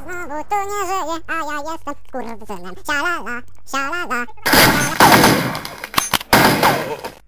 znowu tu nie żyję, a ja jestem skurwysynem. Sialala, sialala. Uh-oh.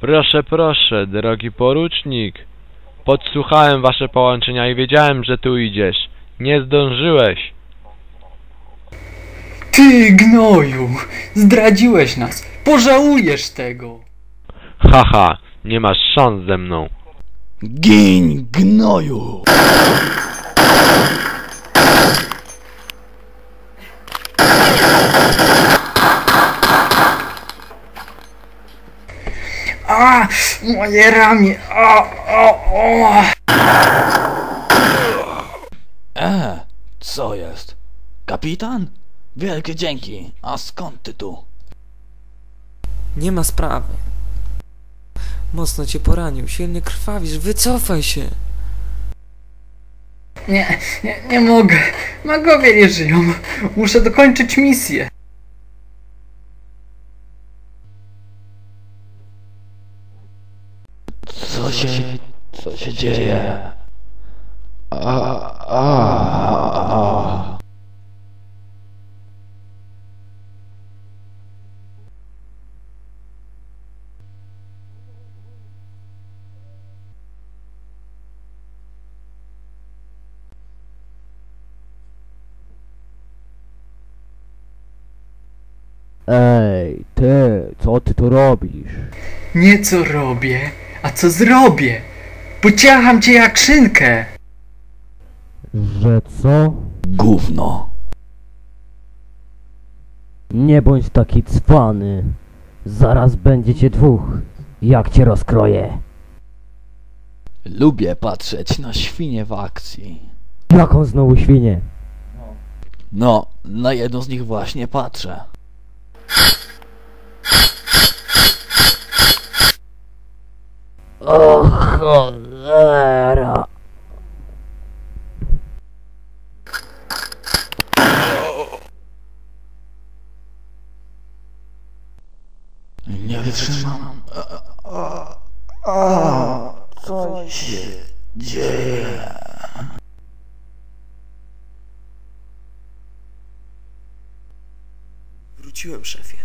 Proszę, proszę, drogi porucznik. Podsłuchałem wasze połączenia i wiedziałem, że tu idziesz. Nie zdążyłeś. Ty, gnoju! Zdradziłeś nas! Pożałujesz tego! Haha, nie masz szans ze mną. Gin, gnoju! A! Moje ramię! O, o, o! E, co jest? Kapitan? Wielkie dzięki. A skąd ty tu? Nie ma sprawy. Mocno cię poranił, silnie krwawisz, wycofaj się. Nie, nie, nie mogę. Magowie nie żyją. Muszę dokończyć misję. Co się... co a, a. Ej, ty, co ty tu robisz? Nie co robię, a co zrobię. Pociacham cię jak szynkę. Że co? Gówno. Nie bądź taki cwany. Zaraz będziecie dwóch. Jak cię rozkroję? Lubię patrzeć na świnie w akcji. Jaką znowu świnię? No, na jedną z nich właśnie patrzę. O cholera! Nie wytrzymam. A, a, a, co się dzieje? Wróciłem, szefie.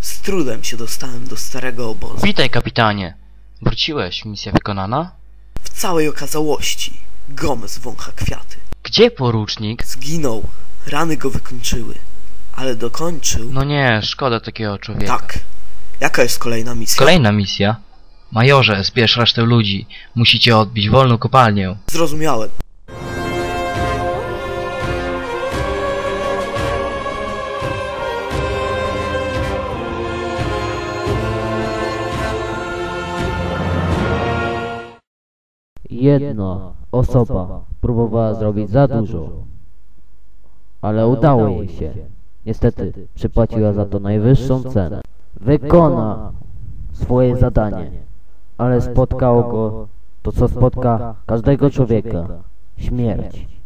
Z trudem się dostałem do starego obozu. Witaj, kapitanie. Wróciłeś, misja wykonana? Całej okazałości. Gomez wącha kwiaty. Gdzie porucznik? Zginął. Rany go wykończyły. Ale dokończył... No nie, szkoda takiego człowieka. Tak. Jaka jest kolejna misja? Kolejna misja. Majorze, zbierz resztę ludzi. Musicie odbić wolną kopalnię. Zrozumiałem. Jedna osoba próbowała zrobić za dużo, ale udało jej się. Niestety, przypłaciła za to najwyższą cenę. Wykona swoje zadanie, ale spotkało go to, co spotka każdego człowieka. Śmierć.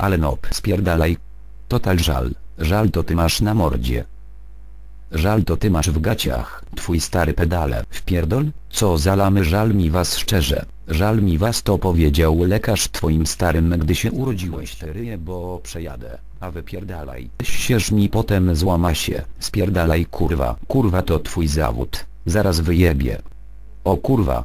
Ale nop, spierdalaj. Total żal, żal to ty masz na mordzie. Żal to ty masz w gaciach, twój stary pedale. Wpierdol? Co za lamy żal mi was szczerze. Żal mi was to powiedział lekarz twoim starym gdy się urodziłeś te ryje bo przejadę. A wypierdalaj. Sież mi potem złama się. Spierdalaj kurwa. Kurwa to twój zawód. Zaraz wyjebie. O kurwa.